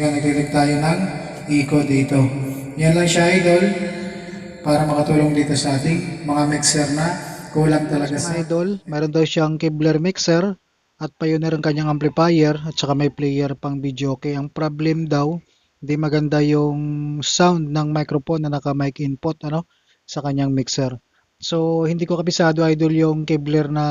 Ngayon, nagdirig tayo ng eco dito. Yan lang siya, idol, para makatulong dito sa ating mga mixer na kulang talaga sa idol, meron daw siyang Kevlar mixer at Pioneer ang kanyang amplifier at saka may player pang video okay. Ang problem daw, hindi maganda yung sound ng microphone na naka mic input ano sa kanyang mixer. So hindi ko kabisado idol yung Kevlar na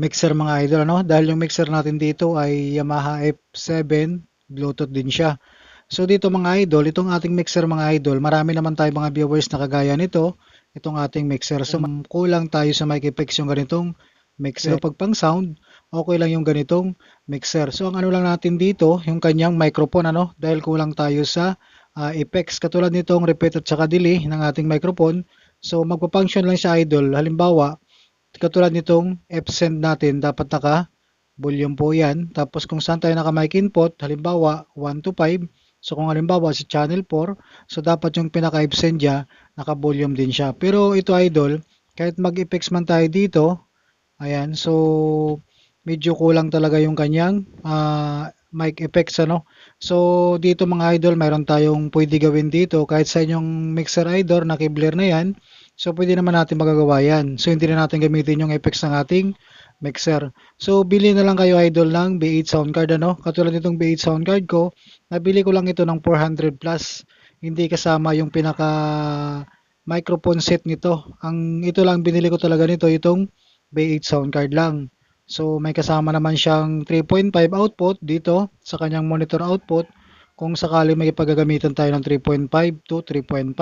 mixer mga idol ano dahil yung mixer natin dito ay Yamaha F7 Bluetooth din siya. So dito mga idol, itong ating mixer mga idol, marami naman tayo mga viewers na kagaya nito, itong ating mixer. So kulang tayo sa mic effects yung ganitong mixer. Pag pang sound, okay lang yung ganitong mixer. So ang ano lang natin dito, yung kanyang microphone ano, dahil kulang tayo sa ah, effects katulad nitong repeat at saka delay ng ating microphone. So magpa-function lang siya idol. Halimbawa, katulad nitong F-send natin, dapat naka volume po yan. Tapos kung saan tayo naka mic input, halimbawa 1 to 5. So kung halimbawa sa channel 4, so dapat yung pinaka F-send niya, naka volume din siya. Pero ito idol, kahit mag-effects man tayo dito, ayan, so medyo kulang talaga yung kanyang ah, mic effects ano. So dito mga idol, mayroon tayong pwede gawin dito kahit sa inyong mixer idol na Kevlar na yan. So pwede naman natin magagawa yan. So hindi na natin gamitin yung effects ng ating mixer. So bili na lang kayo idol ng B8 sound card ano. Katulad nitong B8 sound card ko, nabili ko lang ito ng 400 plus. Hindi kasama yung pinaka microphone set nito. Ang ito lang binili ko talaga nito itong B8 sound card lang. So may kasama naman siyang 3.5 output dito sa kanyang monitor output kung sakali may paggagamitan tayo ng 3.5 to 3.5.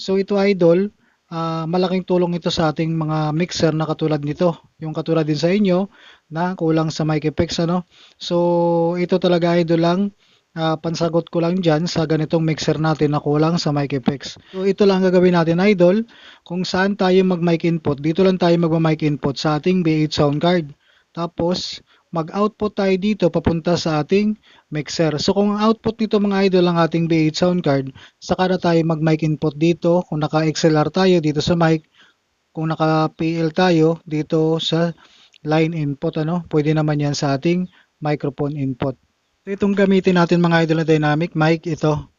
So ito idol, ah, malaking tulong ito sa ating mga mixer na katulad nito. Yung katulad din sa inyo na kulang sa mic effects ano. So ito talaga idol lang ah, pansagot ko lang dyan sa ganitong mixer natin na kulang sa mic effects. So ito lang gagawin natin idol kung saan tayo mag mic input. Dito lang tayo mag mic input sa ating B8 sound card. Tapos mag-output tayo dito papunta sa ating mixer. So kung ang output nito mga idol ang ating B8 sound card, saka na tayo mag mic input dito. Kung naka XLR tayo dito sa mic, kung naka PL tayo dito sa line input ano, pwede naman yan sa ating microphone input. So, itong gamitin natin mga idol na dynamic mic ito.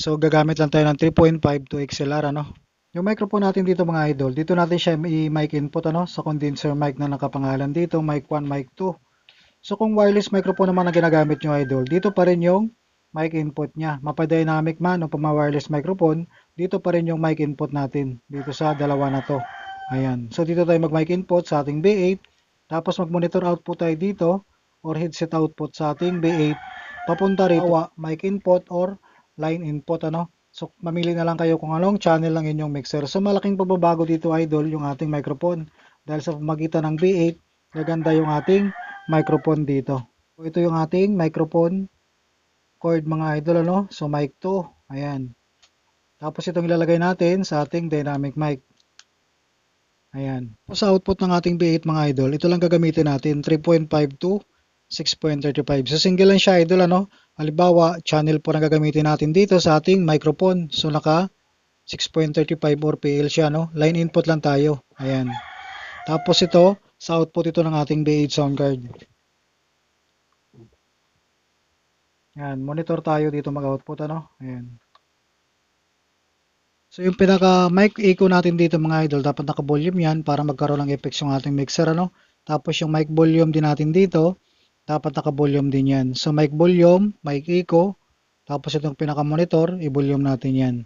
So gagamit lang tayo ng 3.5 to XLR ano. Yung microphone natin dito mga idol, dito natin siya i-mic input ano sa condenser mic na nakapangalan dito, mic 1, mic 2. So kung wireless microphone naman ang ginagamit nyo idol, dito pa rin yung mic input niya. Mapa-dynamic man o pa-wireless microphone, dito pa rin yung mic input natin dito sa dalawa na to. Ayan. So dito tayo mag-mic input sa ating B8, tapos mag-monitor output tayo dito or headset output sa ating B8 papunta rito mic input or line input ano. So mamili na lang kayo kung anong channel lang inyong mixer. So malaking pagbabago dito idol yung ating microphone dahil sa pamagitan ng B8 gaganda yung ating microphone dito. So ito yung ating microphone cord mga idol ano. So mic 2. Ayan. Tapos itong ilalagay natin sa ating dynamic mic. Ayan. Sa output ng ating B8 mga idol, ito lang gagamitin natin 3.5 to 6.35. So single lang siya idol ano. Halimbawa, channel po na gagamitin natin dito sa ating microphone. So naka 6.35 or PL siya no. Line input lang tayo. Ayan. Tapos ito, sa output ito ng ating B8 sound card. Ayan, monitor tayo dito mag-output ano. Ayan. So yung pinaka mic echo natin dito mga idol, dapat naka-volume yan para magkaroon ng effects yung ating mixer ano. Tapos yung mic volume din natin dito, dapat naka-volume din yan. So mic volume, mic echo, tapos itong pinaka-monitor, i-volume natin yan.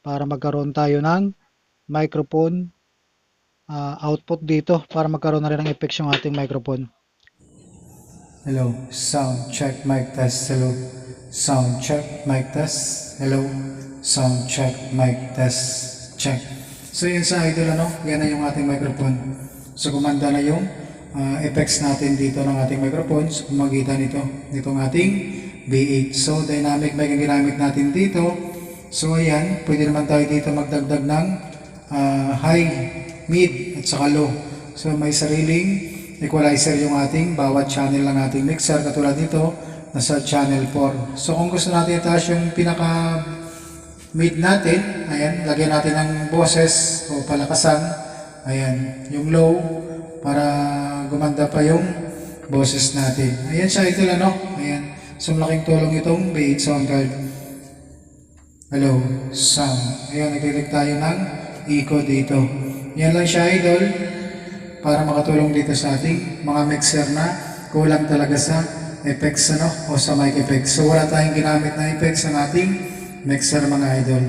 Para magkaroon tayo ng microphone ah, output dito para magkaroon na rin ng effects yung ating microphone. Hello, sound check, mic test, hello. Sound check, mic test, hello. Sound check, mic test, check. So yun sa idol ano, yan na yung ating microphone. So gumanda na yung ah, effects natin dito ng ating microphone sa pamagitan nito, nitong ating B8. So dynamic mic ang ginamit natin dito. So ayan, pwede naman tayo dito magdagdag ng ah, high, mid at saka low. So may sariling equalizer yung ating bawat channel ng ating mixer katulad nito nasa channel 4. So kung gusto natin itaas yung pinaka mid natin, ayan, lagyan natin ng boses o palakasan. Ayan, yung low para gumanda pa yung boses natin. Ayan siya ito ano. Ayan. So malaking tulong itong B8 sound. Hello, sound. Ayan, nagdetect tayo ng echo dito. Yan lang siya, idol. Para makatulong dito sa ating mga mixer na kulang talaga sa effects ano, o sa mic effects. So wala tayong ginamit na effects sa ating mixer mga idol.